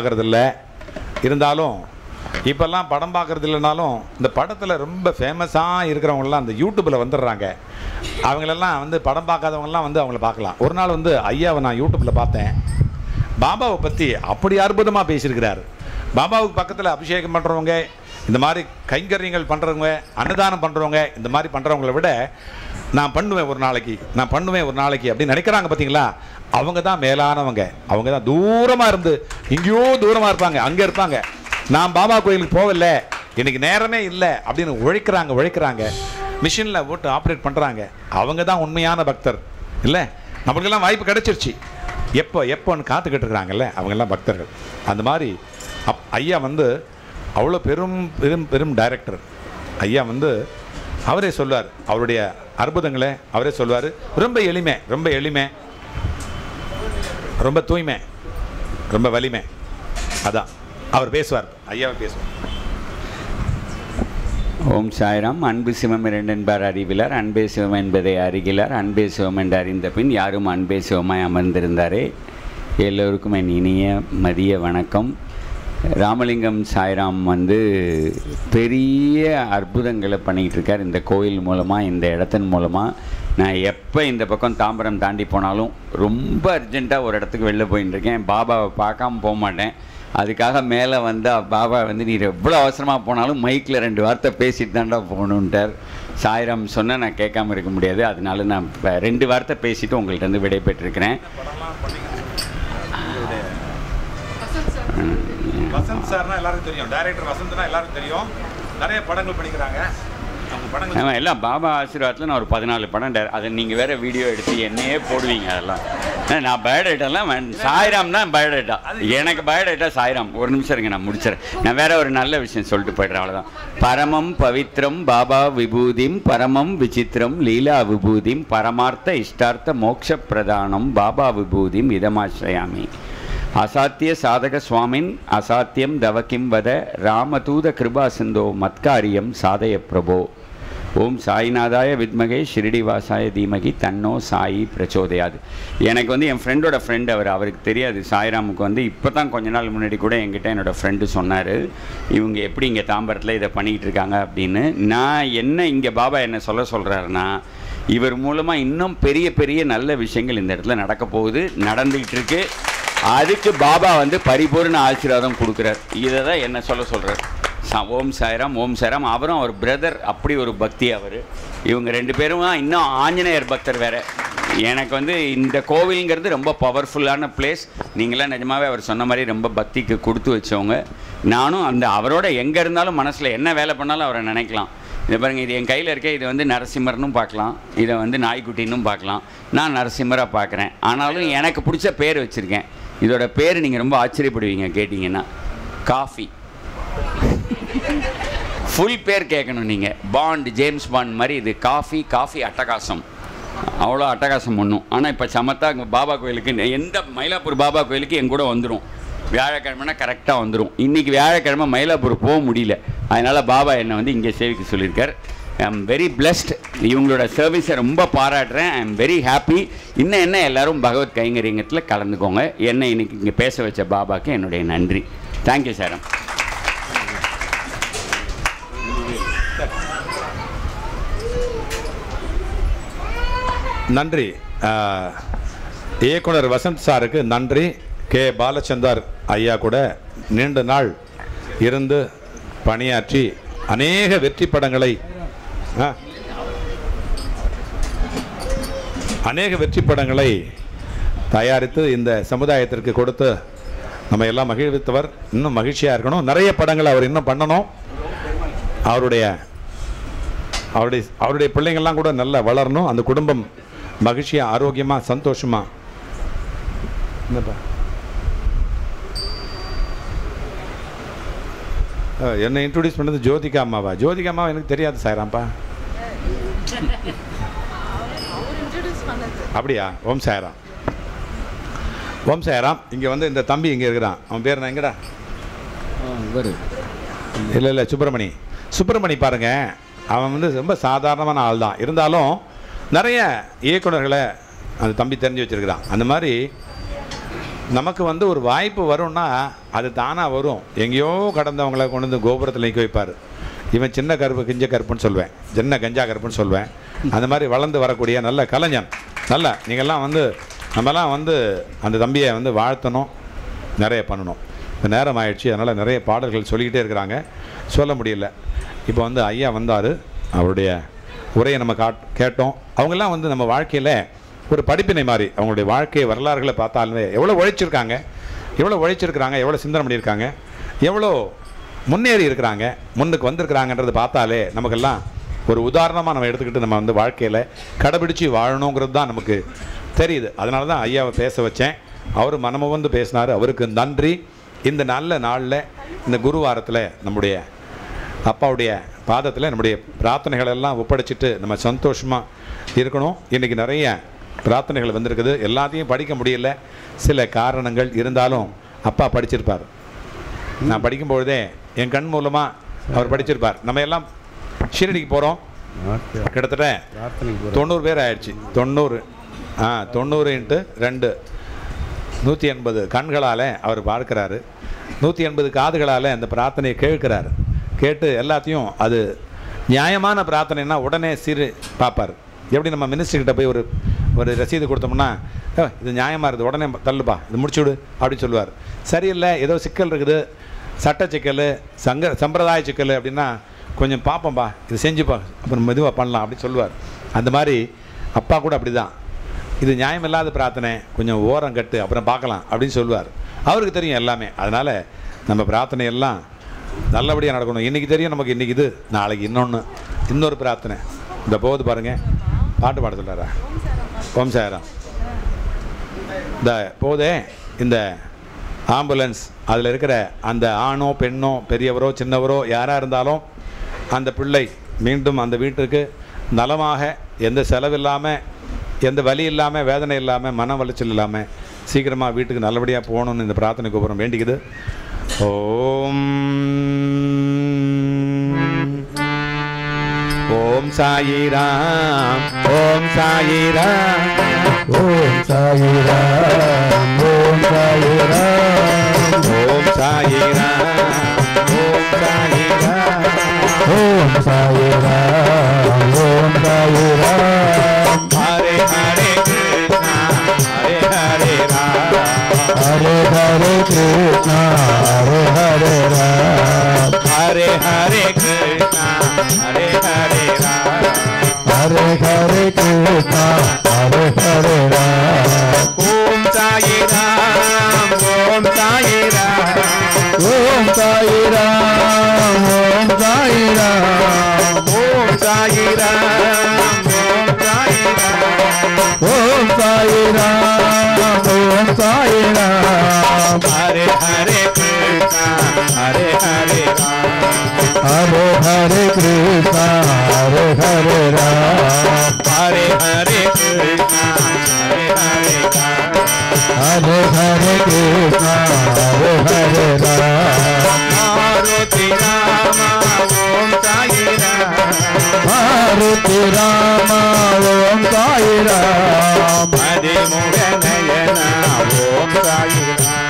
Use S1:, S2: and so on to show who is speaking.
S1: பார்க்கறது இருந்தாலும் இப்போல்லாம் படம் பார்க்குறது இல்லைனாலும் இந்த படத்தில் ரொம்ப ஃபேமஸாக இருக்கிறவங்களாம் அந்த யூடியூப்பில் வந்துடுறாங்க. அவங்களெல்லாம் வந்து படம் பார்க்காதவங்கலாம் வந்து அவங்கள பார்க்கலாம். ஒரு நாள் வந்து ஐயாவை நான் யூடியூப்பில் பார்த்தேன். பாபாவை பற்றி அப்படி அற்புதமாக பேசியிருக்கிறார். பாபாவுக்கு பக்கத்தில் அபிஷேகம் பண்ணுறவங்க இந்த மாதிரி கைங்கரியங்கள் பண்ணுறவங்க அன்னதானம் பண்ணுறவங்க இந்த மாதிரி பண்ணுறவங்கள விட நான் பண்ணுவேன் ஒரு நாளைக்கு நான் பண்ணுவேன் ஒரு நாளைக்கு அப்படின்னு நினைக்கிறாங்க பார்த்தீங்களா அவங்க தான் மேலானவங்க. அவங்க தான் தூரமாக இருந்து எங்கேயோ தூரமாக இருப்பாங்க அங்கே இருப்பாங்க. நான் பாபா கோயிலுக்கு போகல எனக்கு நேரமே இல்லை அப்படின்னு உழைக்கிறாங்க உழைக்கிறாங்க. மிஷினில் போட்டு ஆப்ரேட் பண்ணுறாங்க அவங்க தான் உண்மையான பக்தர். இல்லை? நம்மளுக்கெல்லாம் வாய்ப்பு கிடைச்சிருச்சு. எப்போ எப்போன்னு காத்துக்கிட்டு இருக்கிறாங்கல்ல அவங்கெல்லாம் பக்தர்கள். அந்த மாதிரி அப் ஐயா வந்து அவ்வளோ பெரும் பெரும் பெரும் டைரக்டர் ஐயா வந்து அவரே சொல்வார் அவருடைய அற்புதங்களை அவரே சொல்வார். ரொம்ப எளிமை ரொம்ப எளிமை. ரொம்ப தூய்மை ரொம்ப வலிமை. அதான். அவர் பேசுவார் ஐயாவை பேசுவார்.
S2: ஓம் சாய்ராம் அன்பு சிவம் இரண்டென்பார் அறிவிலார் அன்பே சிவம் என்பதை அறிகிறார் அன்பே சிவம் என்று அறிந்த பின் யாரும் அன்பே சிவமாய் அமர்ந்திருந்தாரே. எல்லோருக்கும் என் இனிய மதிய வணக்கம். ராமலிங்கம் சாய்ராம் வந்து பெரிய அற்புதங்களை பண்ணிகிட்டு இருக்கார். இந்த கோயில் மூலமாக இந்த இடத்தின் மூலமாக நான் எப்போ இந்த பக்கம் தாம்பரம் தாண்டி போனாலும் ரொம்ப அர்ஜென்ட்டாக ஒரு இடத்துக்கு வெளில போயின்னு இருக்கேன். பாபாவை பார்க்காம போக மாட்டேன். அதுக்காக மேலே வந்தால் பாபா வந்து நீ எவ்வளோ அவசரமாக போனாலும் மைக்கில் ரெண்டு வார்த்தை பேசிட்டு தான்டா போகணுன்ட்டார் சாய்ராம் சொன்னால் நான் கேட்காம இருக்க முடியாது. அதனால நான் ரெண்டு வார்த்தை பேசிவிட்டு உங்கள்கிட்ட இருந்து விடைபெற்றிருக்கிறேன்.
S1: வசந்த் சார்னா எல்லாருக்கும் தெரியும். டைரக்டர் வசந்த்னா எல்லாருக்கும் தெரியும். நிறைய படங்கள் பண்ணிக்கிறாங்க.
S2: ஆமாம் எல்லாம் பாபா ஆசீர்வாதத்தில் நான் ஒரு பதினாலு படம் அதை நீங்கள் வேற வீடியோ எடுத்து என்னையே போடுவீங்க அதெல்லாம். நான் பயோடேட்டாலாம் சாய்ராம் தான் பயோடேட்டா. எனக்கு பயோடேட்டா சாய்ராம். ஒரு நிமிஷம் இருங்க நான் முடிச்சிடறேன். நான் வேற ஒரு நல்ல விஷயம் சொல்லிட்டு போயிடுறேன் அவ்வளோதான் பரமம் பவித்ரம் பாபா விபூதிம் பரமம் விசித்திரம் லீலா விபூதிம் பரமார்த்த இஷ்டார்த்த மோட்ச பிரதானம் பாபா விபூதிம் இதமாசிரயாமி. அசாத்திய சாதக சுவாமின் அசாத்தியம் தவக்கிம் வத ராமதூத கிருபா சிந்தோ மத்காரியம் சாதய பிரபோ. ஓம் சாய்நாதாய வித்மகே ஷிரடிவாசாய தீமகி தன்னோ சாயி பிரச்சோதயாது. எனக்கு வந்து என் ஃப்ரெண்டோட ஃப்ரெண்ட் அவர் அவருக்கு தெரியாது. சாய்ராமுக்கு வந்து இப்போ தான் கொஞ்ச நாள் முன்னாடி கூட என்கிட்ட என்னோடய ஃப்ரெண்டு சொன்னார். இவங்க எப்படி இங்கே தாம்பரத்தில் இதை பண்ணிக்கிட்டு இருக்காங்க அப்படின்னு. நான் என்ன இங்கே பாபா என்ன சொல்ல சொல்கிறாருன்னா இவர் மூலமாக இன்னும் பெரிய பெரிய நல்ல விஷயங்கள் இந்த இடத்துல நடக்க போகுது நடந்துகிட்டு இருக்குது அதுக்கு பாபா வந்து பரிபூர்ண ஆசீர்வாதம் கொடுக்குறார். இதை தான் என்ன சொல்ல சொல்கிறார் சா ஓம் சாய்ராம் ஓம் சாய்ராம். அவரும் அவர் பிரதர் அப்படி ஒரு பக்தி அவர். இவங்க ரெண்டு பேரும் இன்னும் ஆஞ்சநேயர் பக்தர் வேறு. எனக்கு வந்து இந்த கோவிலுங்கிறது ரொம்ப பவர்ஃபுல்லான பிளேஸ் நீங்களாம் நிஜமாவே அவர் சொன்ன மாதிரி ரொம்ப பக்திக்கு கொடுத்து வச்சவங்க. நானும் அந்த அவரோட எங்கே இருந்தாலும் மனசில் என்ன வேலை பண்ணாலும் அவரை நினைக்கலாம். இதை பாருங்கள் இது என் கையில் இருக்க இது வந்து நரசிம்மர்னும் பார்க்கலாம். இதை வந்து நாய்க்குட்டின்னும் பார்க்கலாம். நான் நரசிம்மராக பார்க்குறேன். ஆனாலும் எனக்கு பிடிச்ச பேர் வச்சுருக்கேன். இதோட பேர் நீங்கள் ரொம்ப ஆச்சரியப்படுவீங்க கேட்டிங்கன்னா காஃபி. ஃபுல் பேர் கேட்கணும் நீங்கள் பாண்ட் ஜேம்ஸ் பாண்ட் மாதிரி இது காஃபி காஃபி அட்டகாசம். அவ்வளோ அட்டகாசம் பண்ணும் ஆனால் இப்போ சமத்தா பாபா கோயிலுக்கு எந்த மயிலாப்பூர் பாபா கோயிலுக்கு என் கூட வந்துடும் வியாழக்கிழமைனா கரெக்டாக வந்துடும் இன்றைக்கி வியாழக்கிழமை மயிலாப்பூர் போக முடியல. அதனால் பாபா என்னை வந்து இங்கே சேவிக்க சொல்லியிருக்கார். ஐ எம் வெரி பிளஸ்ட் இவங்களோட சர்வீஸை ரொம்ப பாராட்டுறேன். ஐ எம் வெரி ஹாப்பி இன்னும் என்ன எல்லாரும் பகவத் கைங்கரியங்கத்தில் கலந்துக்கோங்க. என்னை இன்னைக்கு இங்கே பேச வச்ச பாபாக்கு என்னுடைய நன்றி. தேங்க்யூ சார்
S1: நன்றி. இயக்குனர் வசந்த் சாருக்கு நன்றி. கே. பாலச்சந்தர் ஐயா கூட நீண்ட நாள் இருந்து பணியாற்றி அநேக வெற்றி படங்களை அநேக வெற்றி படங்களை தயாரித்து இந்த சமுதாயத்திற்கு கொடுத்து நம்ம எல்லாம் மகிழ்வித்தவர். இன்னும் மகிழ்ச்சியாக இருக்கணும். நிறைய படங்களை அவர் இன்னும் பண்ணணும். அவருடைய அவருடைய அவருடைய பிள்ளைங்கள்லாம் கூட நல்லா வளரணும். அந்த குடும்பம் மகிழ்ச்சியாக ஆரோக்கியமாக சந்தோஷமாக என்னப்பா? என்னை இன்ட்ரடியூஸ் பண்ணது ஜோதிகா அம்மாவா? ஜோதிகா அம்மாவா எனக்கு தெரியாது சாய்ராம்ப்பா. அப்படியா? ஓம் சாய்ராம். ஓம் சாய்ராம் இங்கே வந்து இந்த தம்பி இங்கே இருக்கிறான். அவன் பேர் நான் எங்கடா? இல்லை இல்லை சுப்பிரமணி. சுப்பிரமணி பாருங்க அவன் வந்து ரொம்ப சாதாரணமான ஆள் தான் இருந்தாலும் நிறைய இயக்குனர்களை அந்த தம்பி தெரிஞ்சு வச்சிருக்கிறான். அந்த மாதிரி நமக்கு வந்து ஒரு வாய்ப்பு வரும்னா அது தானாக வரும். எங்கேயோ கடந்தவங்கள கொண்டு வந்து கோபுரத்தில் நிற்க வைப்பார். இவன் சின்ன கருப்பு கிஞ்ச கருப்புன்னு சொல்வேன். சின்ன கஞ்சா கருப்புன்னு சொல்வேன். அந்த மாதிரி வளர்ந்து வரக்கூடிய நல்ல கலைஞன். நல்ல நீங்கள்லாம் வந்து நம்மலாம் வந்து அந்த தம்பியை வந்து வாழ்த்தணும் நிறைய பண்ணணும். இப்போ நேரம் ஆயிடுச்சு அதனால் நிறைய பாடல்கள் சொல்லிக்கிட்டே இருக்கிறாங்க. சொல்ல முடியல. இப்போ வந்து ஐயா வந்தார். அவருடைய உரையை நம்ம காட் கேட்டோம். அவங்கெல்லாம் வந்து நம்ம வாழ்க்கையில் ஒரு படிப்பினை மாதிரி. அவங்களுடைய வாழ்க்கை வரலாறுகளை பார்த்தாலுமே எவ்வளோ உழைச்சிருக்காங்க எவ்வளோ உழைச்சிருக்கிறாங்க எவ்வளோ சிந்தனை பண்ணியிருக்காங்க எவ்வளோ முன்னேறி இருக்கிறாங்க முன்னுக்கு வந்திருக்கிறாங்கன்றதை பார்த்தாலே நமக்கெல்லாம் ஒரு உதாரணமாக நம்ம எடுத்துக்கிட்டு நம்ம வந்து வாழ்க்கையில் கடைபிடிச்சு வாழணுங்கிறது தான் நமக்கு தெரியுது. அதனால தான் ஐயாவை பேச வச்சேன். அவர் மனமுவந்து பேசினார். அவருக்கு நன்றி. இந்த நல்ல நாளில் இந்த குருவாரத்தில் நம்முடைய அப்பாவுடைய பாதத்தில் நம்முடைய பிரார்த்தனைகளெல்லாம் ஒப்படைச்சிட்டு நம்ம சந்தோஷமாக இருக்கணும். இன்றைக்கி நிறைய பிரார்த்தனைகள் வந்திருக்குது. எல்லாத்தையும் படிக்க முடியல. சில காரணங்கள் இருந்தாலும் அப்பா படிச்சிருப்பார். நான் படிக்கும்பொழுதே என் கண் மூலமாக அவர் படிச்சிருப்பார். நம்ம எல்லாம் ஷீரடிக்கு போகிறோம் கிட்டத்தட்ட தொண்ணூறு பேர் ஆயிடுச்சு. தொண்ணூறு ஆ தொண்ணூறு இன்ட்டு ரெண்டு. நூற்றி எண்பது கண்களால் அவர் பார்க்குறாரு. நூற்றி எண்பது காதுகளால் அந்த பிரார்த்தனையை கேட்குறாரு. கேட்டு எல்லாத்தையும் அது நியாயமான பிரார்த்தனைனா உடனே சீரு பார்ப்பார் எப்படி நம்ம மினிஸ்டர்கிட்ட போய் ஒரு ஒரு ரசீது கொடுத்தோம்னா இது நியாயமாக இருக்குது உடனே தள்ளுப்பா இது முடிச்சு விடு அப்படின்னு சொல்லுவார். சரியில்லை ஏதோ சிக்கல் இருக்குது சட்ட சிக்கல் சங்க சம்பிரதாய சிக்கல் அப்படின்னா கொஞ்சம் பார்ப்போம்ப்பா இது செஞ்சுப்பா அப்புறம் மெதுவாக பண்ணலாம் அப்படின்னு சொல்லுவார். அந்த மாதிரி அப்பா கூட அப்படி தான் இது நியாயமில்லாத பிரார்த்தனை கொஞ்சம் ஓரம் கட்டு அப்புறம் பார்க்கலாம் அப்படின்னு சொல்லுவார். அவருக்கு தெரியும் எல்லாமே. அதனால் நம்ம பிரார்த்தனை எல்லாம் நல்லபடியாக நடக்கணும். இன்றைக்கி தெரியும் நமக்கு இன்றைக்கி இது நாளைக்கு இன்னொன்று இன்னொரு பிரார்த்தனை. இந்த போது பாருங்கள் பாட்டு பாட சொல்கிறாரா ஓம் சாயராம் இந்த போதே இந்த ஆம்புலன்ஸ் அதில் இருக்கிற அந்த ஆணோ பெண்ணோ பெரியவரோ சின்னவரோ யாராக இருந்தாலும் அந்த பிள்ளை மீண்டும் அந்த வீட்டுக்கு நலமாக எந்த செலவில்லாமல் எந்த வலி இல்லாமல் வேதனை இல்லாமல் மன வளைச்சல் இல்லாமல் சீக்கிரமாக வீட்டுக்கு நல்லபடியாக போகணும்னு இந்த பிரார்த்தனை கூப்பிட்றோம் வேண்டிக்குது. ஓம் ஓம் சாயிராம் ஓம் சாயிராம்
S3: ஓம் சாயிராம் ஓம் சாயிராம்
S1: ஓம் சாயிராம் ஓம் சாயிராம்
S3: ஓம் சாயிராம் ஓம் சாயிராம்
S1: ஹரே ஹரே கிருஷ்ணா ஹரே ஹரே ராம்.
S3: ஹரே ஹரே கிருஷ்ணா. गोसाई हरे हरे कृष्ण
S1: हरे हरे राम। हरे हरे कृष्ण
S3: हरे हरे राम। हरे हरे कृष्ण
S1: हरे हरे राम। हरे हरे कृष्णा
S3: हरे हरे राम। मारुति राम ओम
S1: साई राम मारुति राम
S3: साई राम हरे मोहन
S1: नयना ओम साई राम